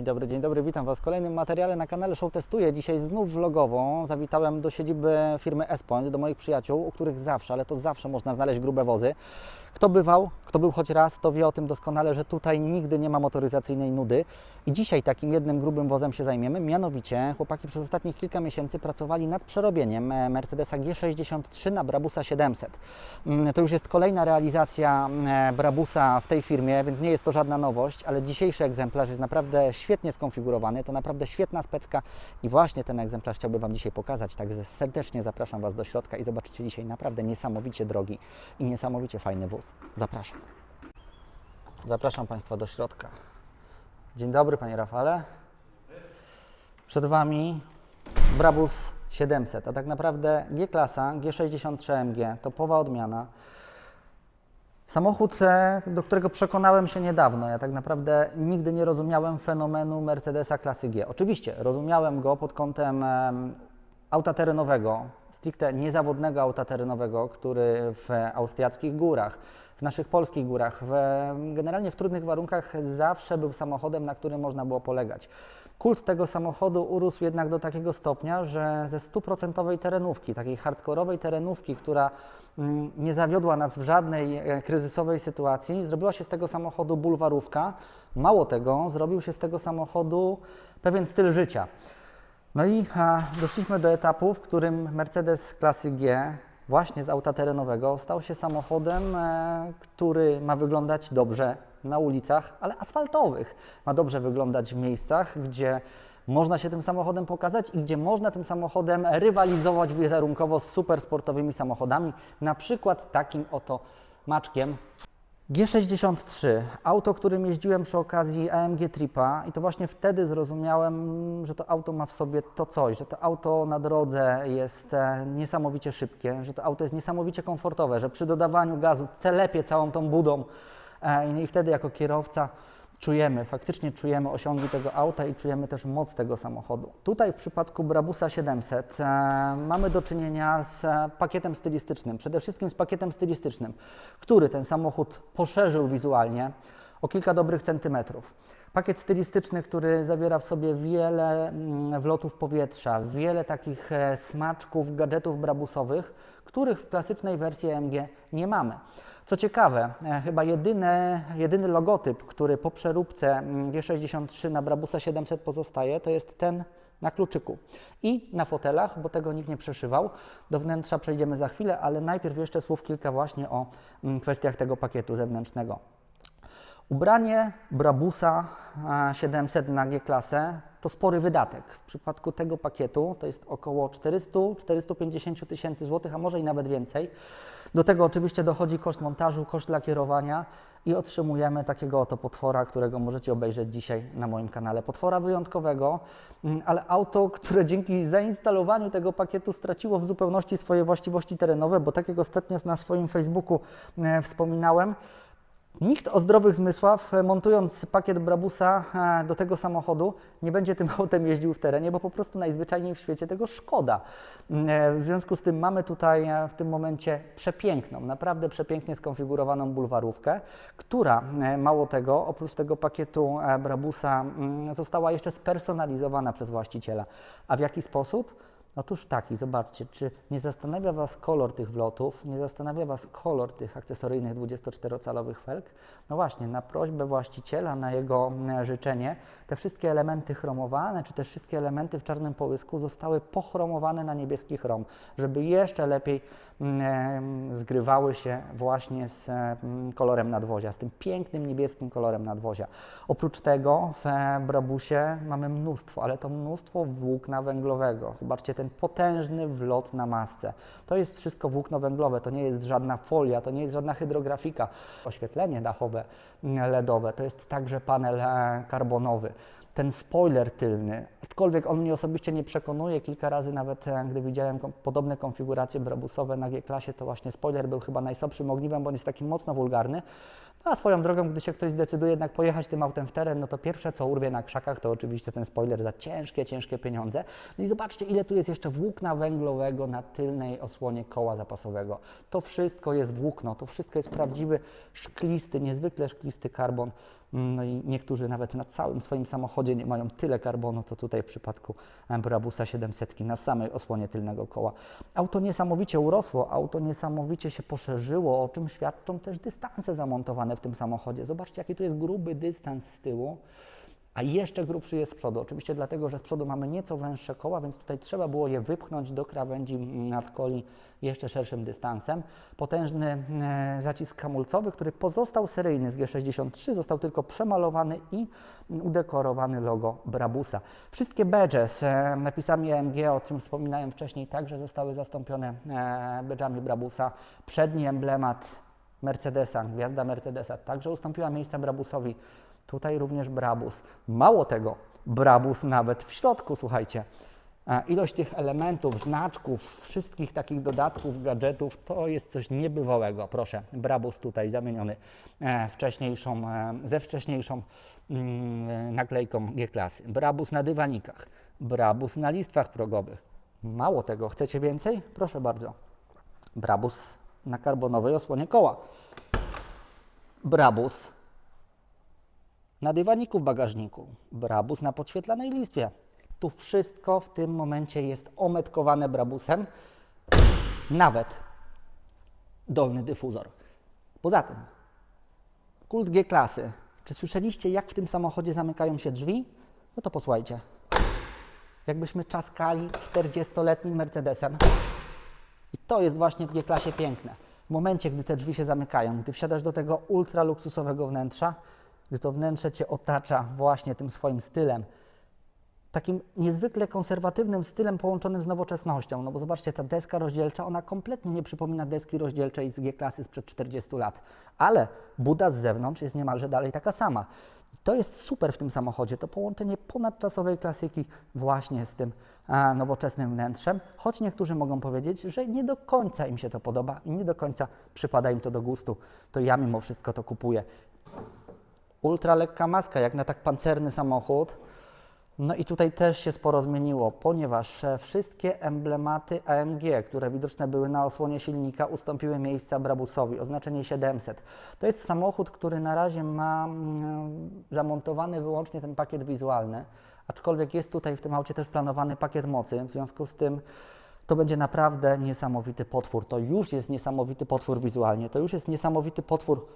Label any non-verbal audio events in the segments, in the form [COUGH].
Dzień dobry, dzień dobry, witam Was w kolejnym materiale na kanale Show Testuję. Dzisiaj znów vlogowo zawitałem do siedziby firmy S-Point, do moich przyjaciół, u których zawsze, ale to zawsze można znaleźć grube wozy. Kto bywał, kto był choć raz, to wie o tym doskonale, że tutaj nigdy nie ma motoryzacyjnej nudy. I dzisiaj takim jednym grubym wozem się zajmiemy. Mianowicie chłopaki przez ostatnich kilka miesięcy pracowali nad przerobieniem Mercedesa G63 na Brabusa 700. Mm, To już jest kolejna realizacja e, Brabusa w tej firmie, więc nie jest to żadna nowość, ale dzisiejszy egzemplarz jest naprawdę świetnie skonfigurowany, to naprawdę świetna specka i właśnie ten egzemplarz chciałbym Wam dzisiaj pokazać, także serdecznie zapraszam Was do środka i zobaczycie dzisiaj naprawdę niesamowicie drogi i niesamowicie fajny wóz. Zapraszam. Zapraszam Państwa do środka. Dzień dobry Panie Rafale. Przed Wami Brabus 700, a tak naprawdę G-klasa, G63 MG, topowa odmiana. Samochód, e, do którego przekonałem się niedawno. Ja tak naprawdę nigdy nie rozumiałem fenomenu Mercedesa klasy G. Oczywiście rozumiałem go pod kątem em, auta terenowego, stricte niezawodnego auta terenowego, który w austriackich górach, w naszych polskich górach, w, generalnie w trudnych warunkach zawsze był samochodem, na którym można było polegać. Kult tego samochodu urósł jednak do takiego stopnia, że ze stuprocentowej terenówki, takiej hardkorowej terenówki, która mm, nie zawiodła nas w żadnej e, kryzysowej sytuacji, zrobiła się z tego samochodu bulwarówka. Mało tego, zrobił się z tego samochodu pewien styl życia. No i doszliśmy do etapu, w którym Mercedes klasy G, właśnie z auta terenowego, stał się samochodem, e, który ma wyglądać dobrze na ulicach, ale asfaltowych. Ma dobrze wyglądać w miejscach, gdzie można się tym samochodem pokazać i gdzie można tym samochodem rywalizować wizerunkowo z supersportowymi samochodami, na przykład takim oto maczkiem G63, auto, którym jeździłem przy okazji AMG Tripa i to właśnie wtedy zrozumiałem, że to auto ma w sobie to coś, że to auto na drodze jest e, niesamowicie szybkie, że to auto jest niesamowicie komfortowe, że przy dodawaniu gazu celepie całą tą budą i wtedy jako kierowca czujemy, faktycznie czujemy osiągi tego auta i czujemy też moc tego samochodu. Tutaj w przypadku Brabusa 700 e, mamy do czynienia z e, pakietem stylistycznym, przede wszystkim z pakietem stylistycznym, który ten samochód poszerzył wizualnie o kilka dobrych centymetrów. Pakiet stylistyczny, który zawiera w sobie wiele mm, wlotów powietrza, wiele takich e, smaczków, gadżetów brabusowych, których w klasycznej wersji AMG nie mamy. Co ciekawe, e, chyba jedyny, jedyny logotyp, który po przeróbce mm, G63 na Brabusa 700 pozostaje, to jest ten na kluczyku i na fotelach, bo tego nikt nie przeszywał. Do wnętrza przejdziemy za chwilę, ale najpierw jeszcze słów kilka właśnie o mm, kwestiach tego pakietu zewnętrznego. Ubranie Brabusa e, 700 na G-klasę to spory wydatek. W przypadku tego pakietu to jest około 400-450 tysięcy złotych, a może i nawet więcej. Do tego oczywiście dochodzi koszt montażu, koszt lakierowania i otrzymujemy takiego oto potwora, którego możecie obejrzeć dzisiaj na moim kanale. Potwora wyjątkowego, mm, ale auto, które dzięki zainstalowaniu tego pakietu straciło w zupełności swoje właściwości terenowe, bo tak jak ostatnio na swoim Facebooku e, wspominałem, Nikt o zdrowych zmysłach, e, montując pakiet Brabusa e, do tego samochodu, nie będzie tym [LAUGHS] autem jeździł w terenie, bo po prostu najzwyczajniej w świecie tego szkoda. E, W związku z tym mamy tutaj w tym momencie przepiękną, naprawdę przepięknie skonfigurowaną bulwarówkę, która mało tego, oprócz tego pakietu Brabusa, mm, została jeszcze spersonalizowana przez właściciela. A w jaki sposób? Otóż taki, zobaczcie, czy nie zastanawia Was kolor tych wlotów, nie zastanawia Was kolor tych akcesoryjnych 24-calowych felg? No właśnie, na prośbę właściciela, na jego mm, życzenie, te wszystkie elementy chromowane, czy też wszystkie elementy w czarnym połysku zostały pochromowane na niebieski chrom, żeby jeszcze lepiej zgrywały się właśnie z mm, kolorem nadwozia, z tym pięknym niebieskim kolorem nadwozia. Oprócz tego w e, Brabusie mamy mnóstwo, ale to mnóstwo włókna węglowego. Zobaczcie ten potężny wlot na masce. To jest wszystko włókno węglowe, to nie jest żadna folia, to nie jest żadna hydrografika. Oświetlenie dachowe mm, LEDowe to jest także panel e, karbonowy. Ten spoiler tylny, aczkolwiek on mnie osobiście nie przekonuje, kilka razy nawet e, gdy widziałem podobne konfiguracje brabusowe na G-klasie, to właśnie spoiler był chyba najsłabszym ogniwem, bo on jest taki mocno wulgarny. No, a swoją drogą, gdy się ktoś zdecyduje jednak pojechać tym autem w teren, no to pierwsze co urwie na krzakach to oczywiście ten spoiler za ciężkie, ciężkie pieniądze. No i zobaczcie, ile tu jest jeszcze włókna węglowego na tylnej osłonie koła zapasowego. To wszystko jest włókno, to wszystko jest prawdziwy szklisty, niezwykle szklisty karbon. No i niektórzy nawet na całym swoim samochodzie nie mają tyle karbonu, co tutaj w przypadku Brabusa 700 na samej osłonie tylnego koła. Auto niesamowicie urosło, auto niesamowicie się poszerzyło, o czym świadczą też dystanse zamontowane w tym samochodzie. Zobaczcie, jaki tu jest gruby dystans z tyłu. A jeszcze grubszy jest z przodu. Oczywiście dlatego, że z przodu mamy nieco węższe koła, więc tutaj trzeba było je wypchnąć do krawędzi nadkoli jeszcze szerszym dystansem. Potężny e, zacisk hamulcowy, który pozostał seryjny z G63, został tylko przemalowany i udekorowany logo Brabusa. Wszystkie badge z e, napisami AMG, o czym wspominałem wcześniej, także zostały zastąpione e, badge'ami Brabusa. Przedni emblemat Mercedesa, gwiazda Mercedesa, także ustąpiła miejsca Brabusowi. Tutaj również Brabus. Mało tego, Brabus nawet w środku, słuchajcie. E, Ilość tych elementów, znaczków, wszystkich takich dodatków, gadżetów to jest coś niebywałego. Proszę, Brabus tutaj zamieniony e, wcześniejszą, e, ze wcześniejszą mm, naklejką G-klasy. Brabus na dywanikach, Brabus na listwach progowych. Mało tego, chcecie więcej? Proszę bardzo. Brabus na karbonowej osłonie koła. Brabus na dywaniku w bagażniku, brabus na podświetlanej listwie. Tu wszystko w tym momencie jest ometkowane brabusem, nawet dolny dyfuzor. Poza tym, kult G-klasy. Czy słyszeliście, jak w tym samochodzie zamykają się drzwi? No to posłuchajcie. Jakbyśmy czaskali 40-letnim Mercedesem. I to jest właśnie w G-klasie piękne. W momencie, gdy te drzwi się zamykają, gdy wsiadasz do tego ultra luksusowego wnętrza, gdy to wnętrze Cię otacza właśnie tym swoim stylem, takim niezwykle konserwatywnym stylem połączonym z nowoczesnością. No bo zobaczcie, ta deska rozdzielcza, ona kompletnie nie przypomina deski rozdzielczej z G-klasy sprzed 40 lat, ale buda z zewnątrz jest niemalże dalej taka sama. To jest super w tym samochodzie, to połączenie ponadczasowej klasyki właśnie z tym a, nowoczesnym wnętrzem, choć niektórzy mogą powiedzieć, że nie do końca im się to podoba i nie do końca przypada im to do gustu, to ja mimo wszystko to kupuję. Ultra lekka maska, jak na tak pancerny samochód. No i tutaj też się sporo zmieniło, ponieważ wszystkie emblematy AMG, które widoczne były na osłonie silnika, ustąpiły miejsca Brabusowi, oznaczenie 700. To jest samochód, który na razie ma mm, zamontowany wyłącznie ten pakiet wizualny, aczkolwiek jest tutaj w tym aucie też planowany pakiet mocy, w związku z tym to będzie naprawdę niesamowity potwór. To już jest niesamowity potwór wizualnie, to już jest niesamowity potwór,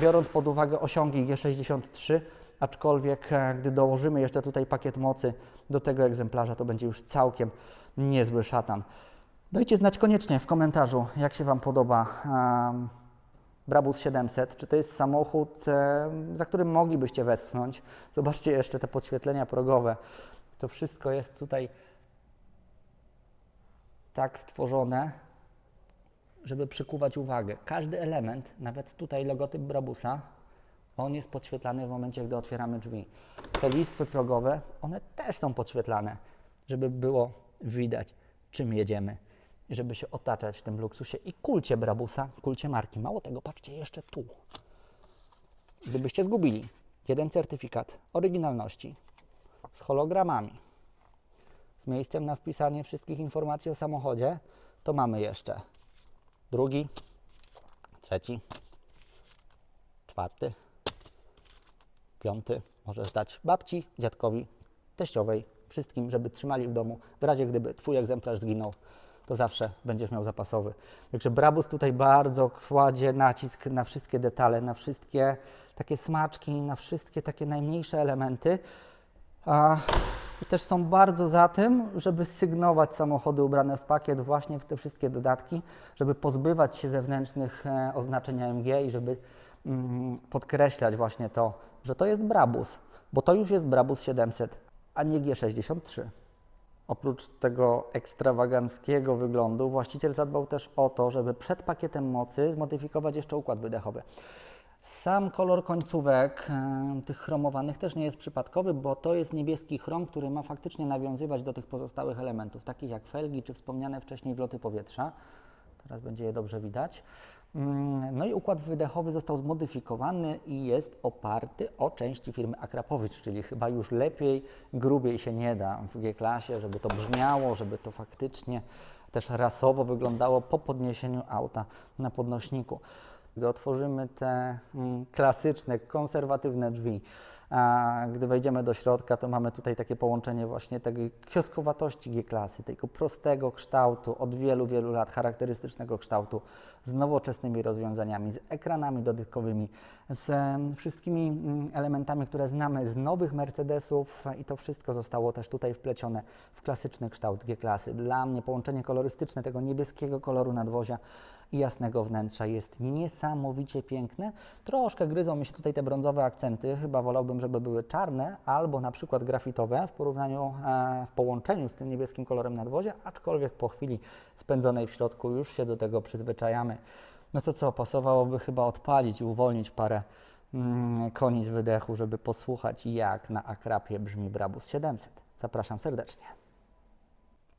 biorąc pod uwagę osiągi G63, aczkolwiek e, gdy dołożymy jeszcze tutaj pakiet mocy do tego egzemplarza, to będzie już całkiem niezły szatan. Dajcie znać koniecznie w komentarzu, jak się Wam podoba um, Brabus 700. Czy to jest samochód, e, za którym moglibyście westchnąć? Zobaczcie jeszcze te podświetlenia progowe. To wszystko jest tutaj tak stworzone, żeby przykuwać uwagę. Każdy element, nawet tutaj logotyp Brabusa, on jest podświetlany w momencie, gdy otwieramy drzwi. Te listwy progowe, one też są podświetlane, żeby było widać, czym jedziemy, żeby się otaczać w tym luksusie i kulcie Brabusa, kulcie marki. Mało tego, patrzcie jeszcze tu. Gdybyście zgubili jeden certyfikat oryginalności z hologramami, z miejscem na wpisanie wszystkich informacji o samochodzie, to mamy jeszcze drugi, trzeci, czwarty, piąty. Możesz dać babci, dziadkowi, teściowej, wszystkim, żeby trzymali w domu. W razie gdyby Twój egzemplarz zginął, to zawsze będziesz miał zapasowy. Także Brabus tutaj bardzo kładzie nacisk na wszystkie detale, na wszystkie takie smaczki, na wszystkie takie najmniejsze elementy. A, też są bardzo za tym, żeby sygnować samochody ubrane w pakiet właśnie w te wszystkie dodatki, żeby pozbywać się zewnętrznych e, oznaczeń AMG i żeby mm, podkreślać właśnie to, że to jest Brabus, bo to już jest Brabus 700, a nie G63. Oprócz tego ekstrawaganckiego wyglądu, właściciel zadbał też o to, żeby przed pakietem mocy zmodyfikować jeszcze układ wydechowy. Sam kolor końcówek e, tych chromowanych też nie jest przypadkowy, bo to jest niebieski chrom, który ma faktycznie nawiązywać do tych pozostałych elementów, takich jak felgi czy wspomniane wcześniej wloty powietrza. Teraz będzie je dobrze widać. Mm, No i układ wydechowy został zmodyfikowany i jest oparty o części firmy Akrapowicz, czyli chyba już lepiej, grubiej się nie da w G-klasie, żeby to brzmiało, żeby to faktycznie też rasowo wyglądało po podniesieniu auta na podnośniku. Gdy otworzymy te mm, klasyczne, konserwatywne drzwi, a gdy wejdziemy do środka, to mamy tutaj takie połączenie właśnie tej kioskowatości G-klasy, tego prostego kształtu, od wielu, wielu lat charakterystycznego kształtu, z nowoczesnymi rozwiązaniami, z ekranami dodatkowymi, z wszystkimi mm, elementami, które znamy z nowych Mercedesów i to wszystko zostało też tutaj wplecione w klasyczny kształt G-klasy. Dla mnie połączenie kolorystyczne tego niebieskiego koloru nadwozia i jasnego wnętrza jest niesamowicie piękne. Troszkę gryzą mi się tutaj te brązowe akcenty, chyba wolałbym, żeby były czarne albo na przykład grafitowe w porównaniu, e, w połączeniu z tym niebieskim kolorem nadwozia, aczkolwiek po chwili spędzonej w środku już się do tego przyzwyczajamy. No to co, pasowałoby chyba odpalić i uwolnić parę mm, koni z wydechu, żeby posłuchać jak na akrapie brzmi Brabus 700. Zapraszam serdecznie.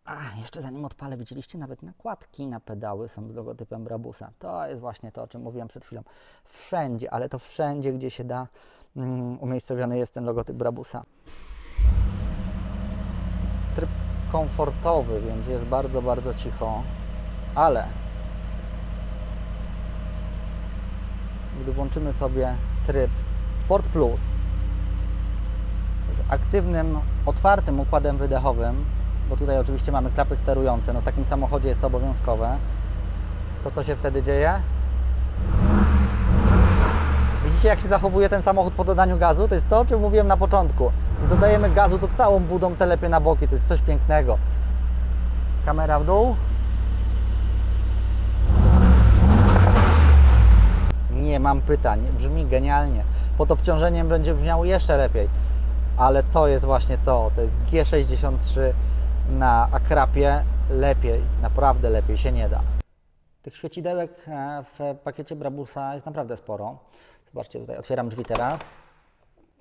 A, jeszcze zanim odpalę, widzieliście nawet nakładki na pedały są z logotypem Brabusa. To jest właśnie to, o czym mówiłem przed chwilą. Wszędzie, ale to wszędzie, gdzie się da, mm, umiejscowiony jest ten logotyp Brabusa. Tryb komfortowy, więc jest bardzo, bardzo cicho, ale gdy włączymy sobie tryb Sport Plus z aktywnym, otwartym układem wydechowym, bo tutaj oczywiście mamy klapy sterujące, no w takim samochodzie jest to obowiązkowe, to co się wtedy dzieje? Widzicie jak się zachowuje ten samochód po dodaniu gazu? To jest to, o czym mówiłem na początku. Dodajemy gazu, to całą budą telepie na boki, to jest coś pięknego. Kamera w dół. Nie mam pytań, brzmi genialnie. Pod obciążeniem będzie brzmiało jeszcze lepiej, ale to jest właśnie to. To jest G63 na akrapie. Lepiej, naprawdę lepiej się nie da. Tych świecidełek e, w pakiecie Brabusa jest naprawdę sporo. Zobaczcie tutaj, otwieram drzwi teraz.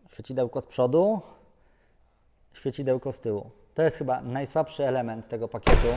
Świecidełko z przodu, świecidełko z tyłu. To jest chyba najsłabszy element tego pakietu.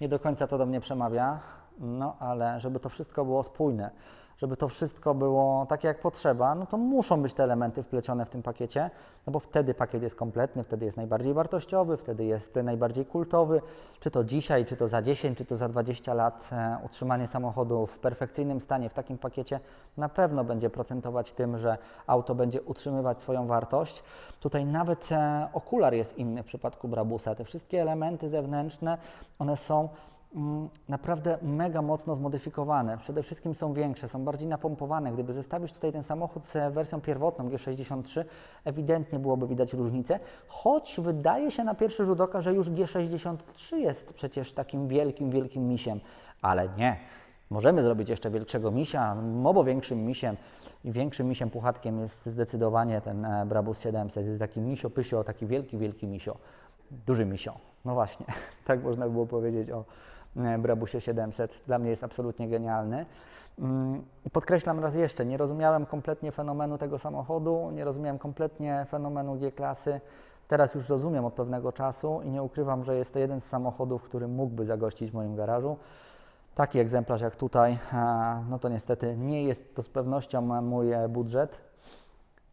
Nie do końca to do mnie przemawia, no ale żeby to wszystko było spójne, żeby to wszystko było takie jak potrzeba, no to muszą być te elementy wplecione w tym pakiecie, no bo wtedy pakiet jest kompletny, wtedy jest najbardziej wartościowy, wtedy jest najbardziej kultowy, czy to dzisiaj, czy to za 10, czy to za 20 lat e, utrzymanie samochodu w perfekcyjnym stanie w takim pakiecie na pewno będzie procentować tym, że auto będzie utrzymywać swoją wartość. Tutaj nawet e, okular jest inny w przypadku Brabusa. Te wszystkie elementy zewnętrzne, one są naprawdę mega mocno zmodyfikowane. Przede wszystkim są większe, są bardziej napompowane. Gdyby zestawić tutaj ten samochód z wersją pierwotną G63, ewidentnie byłoby widać różnicę, choć wydaje się na pierwszy rzut oka, że już G63 jest przecież takim wielkim, wielkim misiem, ale nie. Możemy zrobić jeszcze większego misia, mobo większym misiem i większym misiem puchatkiem jest zdecydowanie ten e, Brabus 700. Jest taki misio, pysio, taki wielki, wielki misio. Duży misio. No właśnie, [LAUGHS] tak można było powiedzieć o Brabusie 700. Dla mnie jest absolutnie genialny. Mm, I podkreślam raz jeszcze, nie rozumiałem kompletnie fenomenu tego samochodu, nie rozumiałem kompletnie fenomenu G-klasy. Teraz już rozumiem od pewnego czasu i nie ukrywam, że jest to jeden z samochodów, który mógłby zagościć w moim garażu. Taki egzemplarz jak tutaj, e, no to niestety nie jest to z pewnością mój e, budżet.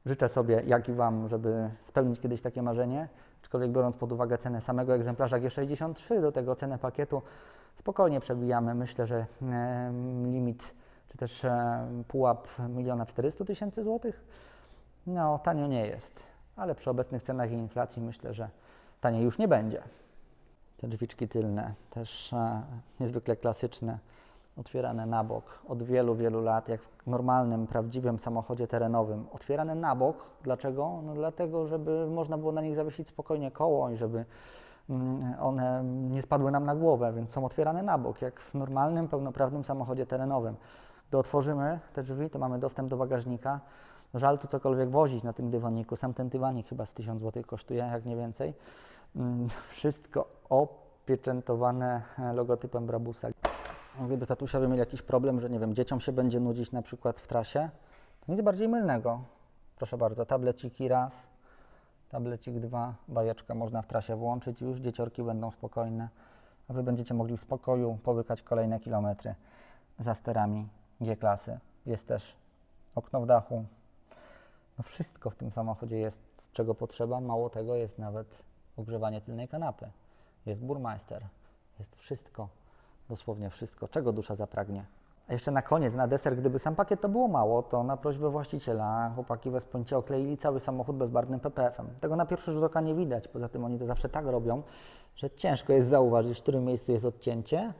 Życzę sobie, jak i Wam, żeby spełnić kiedyś takie marzenie, aczkolwiek biorąc pod uwagę cenę samego egzemplarza G63, do tego cenę pakietu, spokojnie przebijamy. Myślę, że limit, czy też pułap 1 400 tysięcy złotych, no tanio nie jest, ale przy obecnych cenach i inflacji myślę, że taniej już nie będzie. Te drzwiczki tylne, też e, niezwykle klasyczne, otwierane na bok od wielu, wielu lat, jak w normalnym, prawdziwym samochodzie terenowym. Otwierane na bok, dlaczego? No dlatego, żeby można było na nich zawiesić spokojnie koło i żeby one nie spadły nam na głowę, więc są otwierane na bok, jak w normalnym, pełnoprawnym samochodzie terenowym. Gdy otworzymy te drzwi, to mamy dostęp do bagażnika. Żal tu cokolwiek wozić na tym dywaniku. Sam ten dywanik chyba z 1000 zł kosztuje, jak nie więcej. Mm, [LAUGHS] Wszystko opieczętowane e, logotypem Brabusa. Gdyby tatusiowie mieli jakiś problem, że nie wiem, dzieciom się będzie nudzić na przykład w trasie, to nic bardziej mylnego. Proszę bardzo, tableciki raz, tablecik dwa, bajeczkę można w trasie włączyć, już dzieciorki będą spokojne. a Wy będziecie mogli w spokoju połykać kolejne kilometry za sterami G-klasy. Jest też okno w dachu. No wszystko w tym samochodzie jest, czego potrzeba. Mało tego, jest nawet ogrzewanie tylnej kanapy. Jest burmeister. Jest wszystko, dosłownie wszystko, czego dusza zapragnie. A jeszcze na koniec, na deser, gdyby sam pakiet to było mało, to na prośbę właściciela chłopaki w Esponcie okleili cały samochód bezbarwnym PPF-em. Tego na pierwszy rzut oka nie widać, poza tym oni to zawsze tak robią, że ciężko jest zauważyć, w którym miejscu jest odcięcie.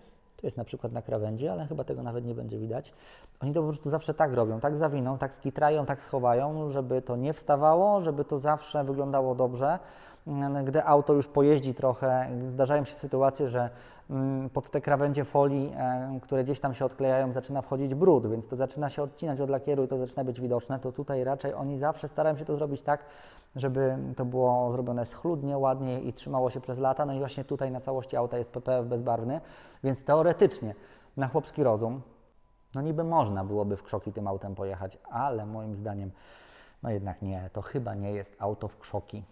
Jest na przykład na krawędzi, ale chyba tego nawet nie będzie widać. Oni to po prostu zawsze tak robią, tak zawiną, tak skitrają, tak schowają, żeby to nie wstawało, żeby to zawsze wyglądało dobrze. Mm, Gdy auto już pojeździ trochę, zdarzają się sytuacje, że mm, pod te krawędzie folii, które gdzieś tam się odklejają, zaczyna wchodzić brud, więc to zaczyna się odcinać od lakieru i to zaczyna być widoczne, to tutaj raczej oni zawsze starają się to zrobić tak, żeby to było zrobione schludnie, ładnie i trzymało się przez lata. No i właśnie tutaj na całości auta jest PPF bezbarwny, więc teoretycznie na chłopski rozum, no niby można byłoby w krzoki tym autem pojechać, ale moim zdaniem, no jednak nie, to chyba nie jest auto w krzoki.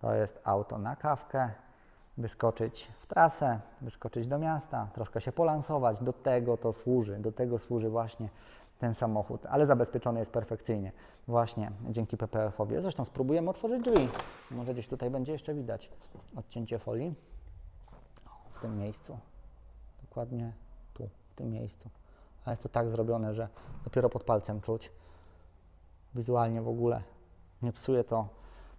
To jest auto na kawkę, wyskoczyć w trasę, wyskoczyć do miasta, troszkę się polansować. Do tego to służy, do tego służy właśnie ten samochód, ale zabezpieczony jest perfekcyjnie właśnie dzięki PPF-owi. Zresztą spróbujemy otworzyć drzwi. Może gdzieś tutaj będzie jeszcze widać odcięcie folii. O, w tym miejscu. Dokładnie tu, w tym miejscu. A jest to tak zrobione, że dopiero pod palcem czuć. Wizualnie w ogóle nie psuje to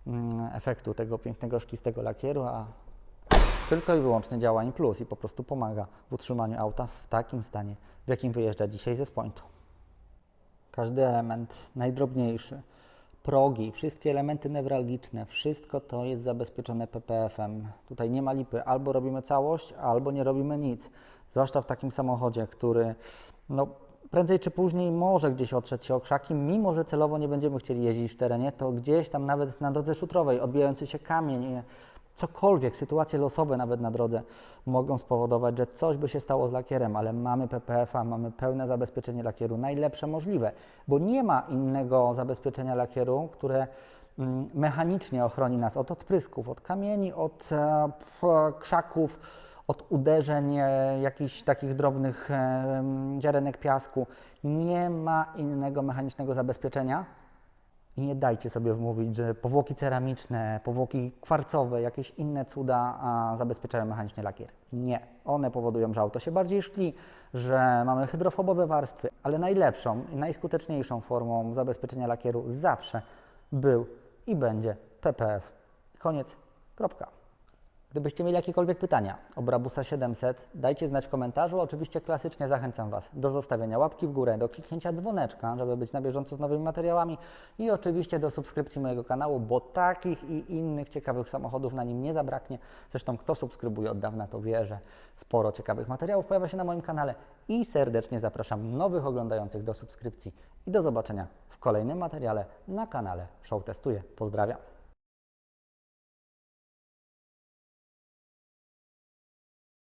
mm, efektu tego pięknego szkistego lakieru, a tylko i wyłącznie działań plus i po prostu pomaga w utrzymaniu auta w takim stanie, w jakim wyjeżdża dzisiaj ze Pointu. Każdy element najdrobniejszy, progi, wszystkie elementy newralgiczne, wszystko to jest zabezpieczone PPF-em. Tutaj nie ma lipy, albo robimy całość, albo nie robimy nic. Zwłaszcza w takim samochodzie, który no, prędzej czy później może gdzieś otrzeć się o krzaki, mimo że celowo nie będziemy chcieli jeździć w terenie, to gdzieś tam nawet na drodze szutrowej odbijający się kamień, cokolwiek, sytuacje losowe nawet na drodze mogą spowodować, że coś by się stało z lakierem, ale mamy PPF-a, mamy pełne zabezpieczenie lakieru, najlepsze możliwe, bo nie ma innego zabezpieczenia lakieru, które mm, mechanicznie ochroni nas od odprysków, od kamieni, od e, krzaków, od uderzeń, e, jakichś takich drobnych e, ziarenek piasku. Nie ma innego mechanicznego zabezpieczenia. I nie dajcie sobie wmówić, że powłoki ceramiczne, powłoki kwarcowe, jakieś inne cuda zabezpieczają mechanicznie lakier. Nie. One powodują, że auto się bardziej szkli, że mamy hydrofobowe warstwy, ale najlepszą i najskuteczniejszą formą zabezpieczenia lakieru zawsze był i będzie PPF. Koniec. Kropka. Gdybyście mieli jakiekolwiek pytania o Brabusa 700, dajcie znać w komentarzu. Oczywiście klasycznie zachęcam Was do zostawienia łapki w górę, do kliknięcia dzwoneczka, żeby być na bieżąco z nowymi materiałami i oczywiście do subskrypcji mojego kanału, bo takich i innych ciekawych samochodów na nim nie zabraknie. Zresztą kto subskrybuje od dawna, to wie, że sporo ciekawych materiałów pojawia się na moim kanale i serdecznie zapraszam nowych oglądających do subskrypcji i do zobaczenia w kolejnym materiale na kanale Show Testuję. Pozdrawiam.